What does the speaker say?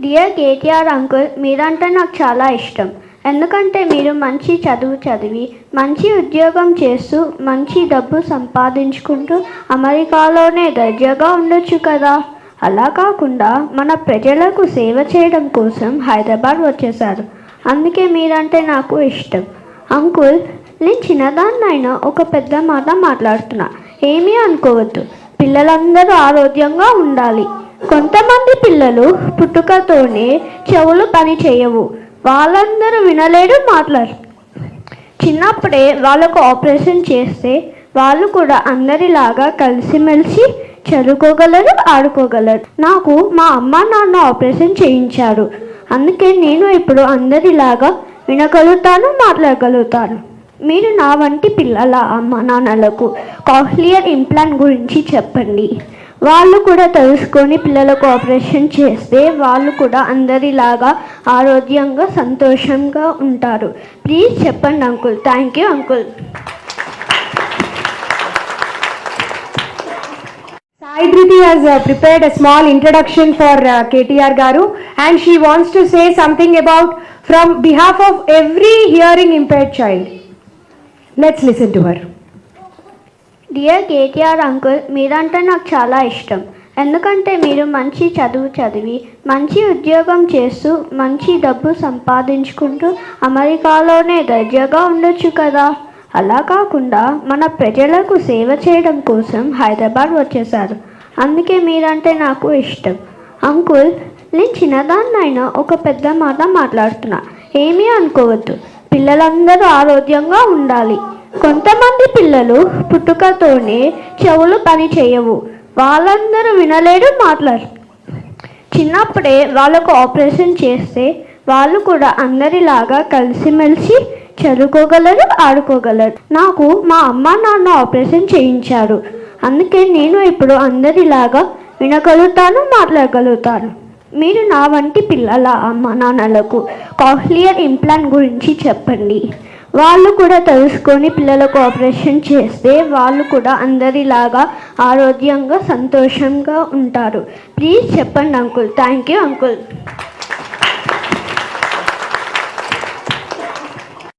Dear KTR uncle మీరంటే నాకు చాలా ఇష్టం. ఎందుకంటే మీరు మంచి చదువు చదివి మంచి ఉద్యోగం చేస్తూ మంచి డబ్బు సంపాదించుకుంటూ అమెరికాలోనే దర్జాగా ఉండొచ్చు కదా? అలా కాకుండా మన ప్రజలకు సేవ చేయడం కోసం హైదరాబాద్ వచ్చేసారు అందుకే మీరంటే నాకు ఇష్టం. అంకుల్ నేను చిన్నదాన్నైనా ఒక పెద్ద మాట మాట్లాడుతున్నా. ఏమీ అనుకోవద్దు. పిల్లలందరూ ఆరోగ్యంగా ఉండాలి. కొంతమంది పిల్లలు పుట్టుకతోనే చెవులు పని చేయవు. వాళ్ళందరూ వినలేడు మాట్లాడు. చిన్నప్పుడే వాళ్ళకు ఆపరేషన్ చేస్తే వాళ్ళు కూడా అందరిలాగా కలిసిమెలిసి చదువుకోగలరు ఆడుకోగలరు. నాకు మా అమ్మ నాన్న ఆపరేషన్ చేయించారు. అందుకే నేను ఇప్పుడు అందరిలాగా వినగలుగుతాను మాట్లాడగలుగుతాను. మీరు నా వంటి పిల్లల అమ్మ నాన్నలకు కాహ్లియర్ ఇంప్లాంట్ గురించి చెప్పండి. వాళ్ళు కూడా తెలుసుకొని పిల్లలకు ఆపరేషన్ చేస్తే వాళ్ళు కూడా అందరిలాగా ఆరోగ్యంగా సంతోషంగా ఉంటారు ప్లీజ్ చెప్పండి uncle thank you uncle Sai Dhruthi has prepared a small introduction for KTR garu and she wants to say something about from behalf of every hearing impaired child let's listen to her dear KTR uncle మీరంటే నాకు చాలా ఇష్టం. ఎందుకంటే మీరు మంచి చదువు చదివి మంచి ఉద్యోగం చేస్తూ మంచి డబ్బు సంపాదించుకుంటూ అమెరికాలోనే దర్జాగా ఉండొచ్చు కదా? అలా కాకుండా మన ప్రజలకు సేవ చేయడం కోసం హైదరాబాద్ వచ్చేసారు అందుకే మీరంటే నాకు ఇష్టం. అంకుల్ నేను చిన్నదాన్నైనా ఒక పెద్ద మాట మాట్లాడుతున్నా. ఏమీ అనుకోవద్దు. పిల్లలందరూ ఆరోగ్యంగా ఉండాలి. కొంతమంది పిల్లలు పుట్టుకతోనే చెవులు పని చేయవు. వాళ్ళందరూ వినలేడు మాట్లాడు. చిన్నప్పుడే వాళ్ళకు ఆపరేషన్ చేస్తే వాళ్ళు కూడా అందరిలాగా కలిసిమెలిసి చదువుకోగలరు ఆడుకోగలరు. నాకు మా అమ్మ నాన్న ఆపరేషన్ చేయించారు. అందుకే నేను ఇప్పుడు అందరిలాగా వినగలుగుతాను మాట్లాడగలుగుతాను. మీరు నా వంటి పిల్లల అమ్మ నాన్నలకు? కాహ్లియర్ ఇంప్లాంట్ గురించి చెప్పండి. వాళ్ళు కూడా తెలుసుకొని పిల్లలకు ఆపరేషన్ చేస్తే వాళ్ళు కూడా అందరిలాగా ఆరోగ్యంగా సంతోషంగా ఉంటారు. ప్లీజ్ చెప్పండి అంకుల్ థ్యాంక్ యూ అంకుల్